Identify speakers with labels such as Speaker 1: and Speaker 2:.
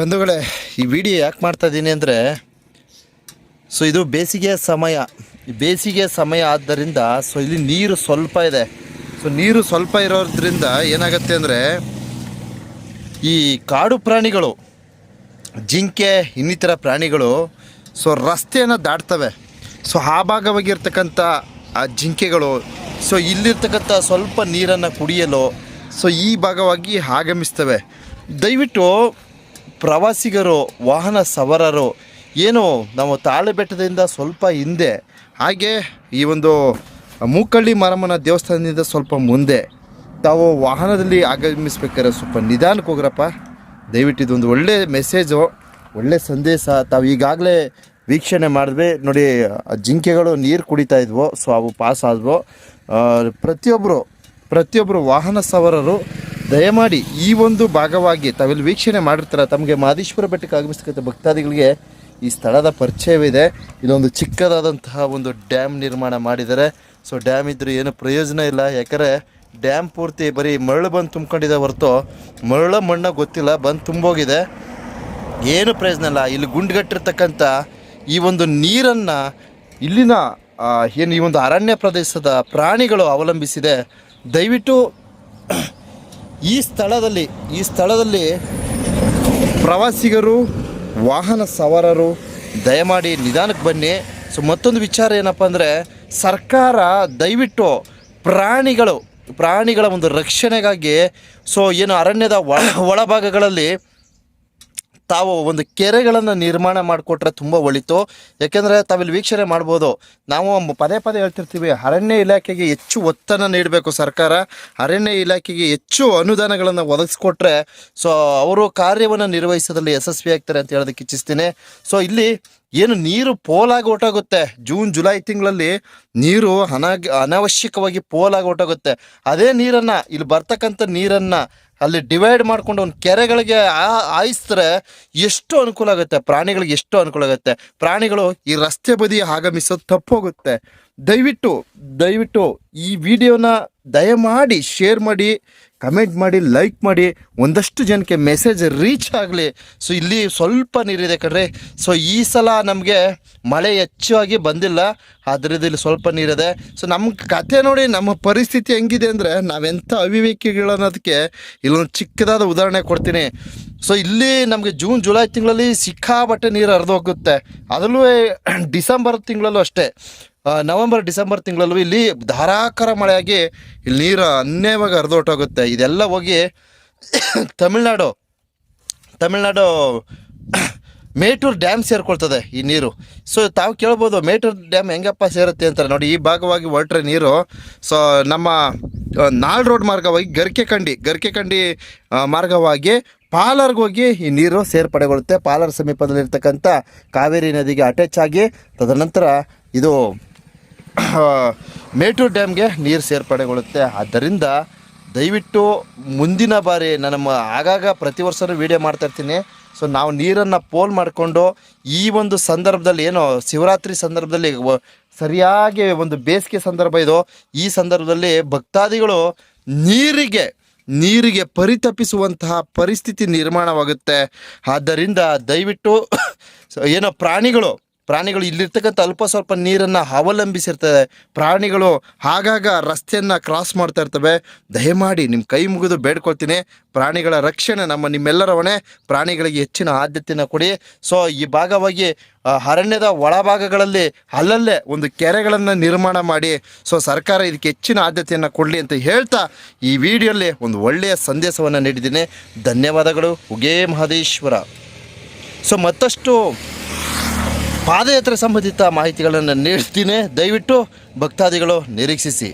Speaker 1: ಬಂಧುಗಳೇ, ಈ ವಿಡಿಯೋ ಯಾಕೆ ಮಾಡ್ತಾ ಇದ್ದೀನಿ ಅಂದರೆ, ಸೊ ಇದು ಬೇಸಿಗೆ ಸಮಯ. ಬೇಸಿಗೆ ಸಮಯ ಆದ್ದರಿಂದ ಸೊ ಇಲ್ಲಿ ನೀರು ಸ್ವಲ್ಪ ಇದೆ. ಸೊ ನೀರು ಸ್ವಲ್ಪ ಇರೋದ್ರಿಂದ ಏನಾಗುತ್ತೆ ಅಂದರೆ, ಈ ಕಾಡು ಪ್ರಾಣಿಗಳು, ಜಿಂಕೆ, ಇನ್ನಿತರ ಪ್ರಾಣಿಗಳು, ಸೊ ರಸ್ತೆಯನ್ನು ದಾಟ್ತವೆ. ಸೊ ಆ ಭಾಗವಾಗಿರ್ತಕ್ಕಂಥ ಆ ಜಿಂಕೆಗಳು, ಸೊ ಇಲ್ಲಿರ್ತಕ್ಕಂಥ ಸ್ವಲ್ಪ ನೀರನ್ನು ಕುಡಿಯಲು, ಸೊ ಈ ಭಾಗವಾಗಿ ಆಗಮಿಸ್ತವೆ. ದಯವಿಟ್ಟು ಪ್ರವಾಸಿಗರು, ವಾಹನ ಸವಾರರು, ಏನು ನಾವು ತಾಳೆ ಬೆಟ್ಟದಿಂದ ಸ್ವಲ್ಪ ಹಿಂದೆ, ಹಾಗೆ ಈ ಒಂದು ಮೂಕಳ್ಳಿ ಮಾರಮ್ಮನ ದೇವಸ್ಥಾನದಿಂದ ಸ್ವಲ್ಪ ಮುಂದೆ, ತಾವು ವಾಹನದಲ್ಲಿ ಆಗಮಿಸ್ಬೇಕಾದ್ರೆ ಸ್ವಲ್ಪ ನಿಧಾನಕ್ಕೆ ಹೋಗ್ರಪ್ಪ. ದಯವಿಟ್ಟು ಇದೊಂದು ಒಳ್ಳೆ ಮೆಸೇಜು ಒಳ್ಳೆ ಸಂದೇಶ. ತಾವು ಈಗಾಗಲೇ ವೀಕ್ಷಣೆ ಮಾಡಿದ್ವಿ. ನೋಡಿ ಜಿಂಕೆಗಳು ನೀರು ಕುಡಿತಾ ಇದ್ವು, ಸೊ ಅವು ಪಾಸ್ ಆದವು. ಪ್ರತಿಯೊಬ್ಬರು ಪ್ರತಿಯೊಬ್ಬರು ವಾಹನ ಸವಾರರು ದಯಮಾಡಿ ಈ ಒಂದು ಭಾಗವಾಗಿ ತಾವೆಲ್ಲಿ ವೀಕ್ಷಣೆ ಮಾಡಿರ್ತಾರೆ, ತಮಗೆ ಮಾದೇಶ್ವರ ಬೆಟ್ಟಕ್ಕೆ ಆಗಮಿಸ್ತಕ್ಕಂಥ ಭಕ್ತಾದಿಗಳಿಗೆ ಈ ಸ್ಥಳದ ಪರಿಚಯವಿದೆ. ಇಲ್ಲೊಂದು ಚಿಕ್ಕದಾದಂತಹ ಒಂದು ಡ್ಯಾಮ್ ನಿರ್ಮಾಣ ಮಾಡಿದ್ದಾರೆ. ಸೊ ಡ್ಯಾಮ್ ಇದ್ರೂ ಏನು ಪ್ರಯೋಜನ ಇಲ್ಲ. ಯಾಕಂದರೆ ಡ್ಯಾಮ್ ಪೂರ್ತಿ ಬರೀ ಮರಳು ಬಂದು ತುಂಬ್ಕೊಂಡಿದೆ ಹೊರತು ಮರಳ ಮಣ್ಣ ಗೊತ್ತಿಲ್ಲ, ಬಂದು ತುಂಬೋಗಿದೆ. ಏನು ಪ್ರಯೋಜನ ಇಲ್ಲ. ಇಲ್ಲಿ ಗುಂಡ್ಗಟ್ಟಿರ್ತಕ್ಕಂಥ ಈ ಒಂದು ನೀರನ್ನು ಇಲ್ಲಿನ ಏನು ಈ ಒಂದು ಅರಣ್ಯ ಪ್ರದೇಶದ ಪ್ರಾಣಿಗಳು ಅವಲಂಬಿಸಿದೆ. ದಯವಿಟ್ಟು ಈ ಸ್ಥಳದಲ್ಲಿ ಈ ಸ್ಥಳದಲ್ಲಿ ಪ್ರವಾಸಿಗರು, ವಾಹನ ಸವಾರರು, ದಯಮಾಡಿ ನಿಧಾನಕ್ಕೆ ಬನ್ನಿ. ಸೊ, ಮತ್ತೊಂದು ವಿಚಾರ ಏನಪ್ಪ ಅಂದರೆ, ಸರ್ಕಾರ ದಯವಿಟ್ಟು ಪ್ರಾಣಿಗಳು, ಪ್ರಾಣಿಗಳ ಒಂದು ರಕ್ಷಣೆಗಾಗಿ, ಸೊ, ಏನು ಅರಣ್ಯದ ಒಳ, ಒಳಭಾಗಗಳಲ್ಲಿ ತಾವು ಒಂದು ಕೆರೆಗಳನ್ನು ನಿರ್ಮಾಣ ಮಾಡಿಕೊಟ್ರೆ ತುಂಬ ಒಳಿತು. ಯಾಕೆಂದರೆ ತಾವಿಲ್ಲಿ ವೀಕ್ಷಣೆ ಮಾಡ್ಬೋದು. ನಾವು ಪದೇ ಪದೇ ಹೇಳ್ತಿರ್ತೀವಿ, ಅರಣ್ಯ ಇಲಾಖೆಗೆ ಹೆಚ್ಚು ಒತ್ತನ್ನು ನೀಡಬೇಕು ಸರ್ಕಾರ. ಅರಣ್ಯ ಇಲಾಖೆಗೆ ಹೆಚ್ಚು ಅನುದಾನಗಳನ್ನು ಒದಗಿಸ್ಕೊಟ್ರೆ, ಸೊ ಅವರು ಕಾರ್ಯವನ್ನು ನಿರ್ವಹಿಸೋದ್ರಲ್ಲಿ ಯಶಸ್ವಿ ಆಗ್ತಾರೆ ಅಂತ ಹೇಳೋದಕ್ಕೆ ಇಚ್ಛಿಸ್ತೀನಿ. ಸೊ ಇಲ್ಲಿ ಏನು ನೀರು ಪೋಲಾಗಿ ಹೊರ್ಟೋಗುತ್ತೆ. ಜೂನ್, ಜುಲೈ ತಿಂಗಳಲ್ಲಿ ನೀರು ಅನಾಗ, ಅನಾವಶ್ಯಕವಾಗಿ ಪೋಲಾಗಿ ಹೊರ್ಟೋಗುತ್ತೆ. ಅದೇ ನೀರನ್ನು, ಇಲ್ಲಿ ಬರ್ತಕ್ಕಂಥ ನೀರನ್ನು ಅಲ್ಲಿ ಡಿವೈಡ್ ಮಾಡ್ಕೊಂಡು ಒಂದು ಕೆರೆಗಳಿಗೆ ಆ- ಹಾಯಿಸಿದ್ರೆ ಎಷ್ಟು ಅನುಕೂಲ ಆಗುತ್ತೆ. ಪ್ರಾಣಿಗಳಿಗೆ ಎಷ್ಟು ಅನುಕೂಲ ಆಗುತ್ತೆ. ಪ್ರಾಣಿಗಳು ಈ ರಸ್ತೆ ಬದಿ ಆಗಮಿಸೋದು ತಪ್ಪೋಗುತ್ತೆ. ದಯವಿಟ್ಟು ದಯವಿಟ್ಟು ಈ ವಿಡಿಯೋನ ದಯಮಾಡಿ ಶೇರ್ ಮಾಡಿ, ಕಮೆಂಟ್ ಮಾಡಿ, ಲೈಕ್ ಮಾಡಿ, ಒಂದಷ್ಟು ಜನಕ್ಕೆ ಮೆಸೇಜ್ ರೀಚ್ ಆಗಲಿ. ಸೊ, ಇಲ್ಲಿ ಸ್ವಲ್ಪ ನೀರಿದೆ ಕಣ್ರಿ. ಸೊ, ಈ ಸಲ ನಮಗೆ ಮಳೆ ಹೆಚ್ಚಾಗಿ ಬಂದಿಲ್ಲ. ಆದ್ದರಿಂದ ಇಲ್ಲಿ ಸ್ವಲ್ಪ ನೀರಿದೆ. ಸೊ ನಮ್ಮ ಕತೆ ನೋಡಿ, ನಮ್ಮ ಪರಿಸ್ಥಿತಿ ಹೆಂಗಿದೆ ಅಂದರೆ ನಾವೆಂಥ ಅವಿವೇಕಿಗಳು ಅನ್ನೋದಕ್ಕೆ ಇಲ್ಲೊಂದು ಚಿಕ್ಕದಾದ ಉದಾಹರಣೆ ಕೊಡ್ತೀನಿ. ಸೊ, ಇಲ್ಲಿ ನಮಗೆ ಜೂನ್, ಜುಲೈ ತಿಂಗಳಲ್ಲಿ ಸಿಕ್ಕಾಬಟ್ಟೆ ನೀರು ಹರಿದೋಗುತ್ತೆ ಅದರಲ್ಲೂ, ಡಿಸೆಂಬರ್ ತಿಂಗಳಲ್ಲೂ ಅಷ್ಟೇ. ನವೆಂಬರ್, ಡಿಸೆಂಬರ್ ತಿಂಗಳಲ್ಲೂ ಇಲ್ಲಿ ಧಾರಾಕಾರ ಮಳೆಯಾಗಿ ಇಲ್ಲಿ ನೀರು ಅನ್ಯವಾಗಿ ಹರಿದೋಟೋಗುತ್ತೆ ಇದೆಲ್ಲ ಹೋಗಿ ತಮಿಳ್ನಾಡು ತಮಿಳ್ನಾಡು ಮೇಟೂರು ಡ್ಯಾಮ್ ಸೇರ್ಕೊಳ್ತದೆ ಈ ನೀರು. ಸೊ ತಾವು ಕೇಳ್ಬೋದು, ಮೇಟೂರು ಡ್ಯಾಮ್ ಹೆಂಗಪ್ಪ ಸೇರುತ್ತೆ ಅಂತಾರೆ. ನೋಡಿ, ಈ ಭಾಗವಾಗಿ ಹೊರಟ್ರೆ ನೀರು. ಸೊ ನಮ್ಮ ನಾಲ್ ರೋಡ್ ಮಾರ್ಗವಾಗಿ ಗರ್ಕೆ ಕಂಡಿ ಗರ್ಕೆ ಕಂಡಿ ಮಾರ್ಗವಾಗಿ ಪಾಲರ್ಗೆ ಹೋಗಿ ಈ ನೀರು ಸೇರ್ಪಡೆಗೊಳ್ಳುತ್ತೆ. ಪಾಲರ್ ಸಮೀಪದಲ್ಲಿರ್ತಕ್ಕಂಥ ಕಾವೇರಿ ನದಿಗೆ ಅಟ್ಯಾಚ್ ಆಗಿ ತದನಂತರ ಇದು ಮೇಟೂರು ಡ್ಯಾಮ್ಗೆ ನೀರು ಸೇರ್ಪಡೆಗೊಳ್ಳುತ್ತೆ. ಆದ್ದರಿಂದ ದಯವಿಟ್ಟು ಮುಂದಿನ ಬಾರಿ ನಾನು ಆಗಾಗ ಪ್ರತಿ ವರ್ಷವೂ ವೀಡಿಯೋ ಮಾಡ್ತಾ ಇರ್ತೀನಿ. ಸೊ ನಾವು ನೀರನ್ನು ಪೋಲ್ ಮಾಡಿಕೊಂಡು ಈ ಒಂದು ಸಂದರ್ಭದಲ್ಲಿ ಏನು ಶಿವರಾತ್ರಿ ಸಂದರ್ಭದಲ್ಲಿ ಸರಿಯಾಗಿ ಒಂದು ಬೇಸಿಗೆ ಸಂದರ್ಭ ಇದು. ಈ ಸಂದರ್ಭದಲ್ಲಿ ಭಕ್ತಾದಿಗಳು ನೀರಿಗೆ ನೀರಿಗೆ ಪರಿತಪಿಸುವಂತಹ ಪರಿಸ್ಥಿತಿ ನಿರ್ಮಾಣವಾಗುತ್ತೆ. ಆದ್ದರಿಂದ ದಯವಿಟ್ಟು ಏನೋ ಪ್ರಾಣಿಗಳು ಪ್ರಾಣಿಗಳು ಇಲ್ಲಿರ್ತಕ್ಕಂಥ ಅಲ್ಪ ಸ್ವಲ್ಪ ನೀರನ್ನು ಅವಲಂಬಿಸಿರ್ತದೆ. ಪ್ರಾಣಿಗಳು ಆಗಾಗ ರಸ್ತೆಯನ್ನು ಕ್ರಾಸ್ ಮಾಡ್ತಾ ಇರ್ತವೆ. ದಯಮಾಡಿ ನಿಮ್ಮ ಕೈ ಮುಗಿದು ಬೇಡ್ಕೊಳ್ತೀನಿ. ಪ್ರಾಣಿಗಳ ರಕ್ಷಣೆ ನಮ್ಮ ನಿಮ್ಮೆಲ್ಲರ ಹೊಣೆ ಪ್ರಾಣಿಗಳಿಗೆ ಹೆಚ್ಚಿನ ಆದ್ಯತೆಯನ್ನು ಕೊಡಿ. ಸೊ ಈ ಭಾಗವಾಗಿ ಅರಣ್ಯದ ಒಳಭಾಗಗಳಲ್ಲಿ ಅಲ್ಲಲ್ಲೇ ಒಂದು ಕೆರೆಗಳನ್ನು ನಿರ್ಮಾಣ ಮಾಡಿ. ಸೊ ಸರ್ಕಾರ ಇದಕ್ಕೆ ಹೆಚ್ಚಿನ ಆದ್ಯತೆಯನ್ನು ಕೊಡಲಿ ಅಂತ ಹೇಳ್ತಾ ಈ ವಿಡಿಯೋಲ್ಲಿ ಒಂದು ಒಳ್ಳೆಯ ಸಂದೇಶವನ್ನು ನೀಡಿದ್ದೀನಿ. ಧನ್ಯವಾದಗಳು. ಉಗೇ ಮಹದೇಶ್ವರ. ಸೊ ಮತ್ತಷ್ಟು ಪಾದಯಾತ್ರೆ ಸಂಬಂಧಿತ ಮಾಹಿತಿಗಳನ್ನು ನೀಡ್ತೀನಿ. ದಯವಿಟ್ಟು ಭಕ್ತಾದಿಗಳು ನಿರೀಕ್ಷಿಸಿ.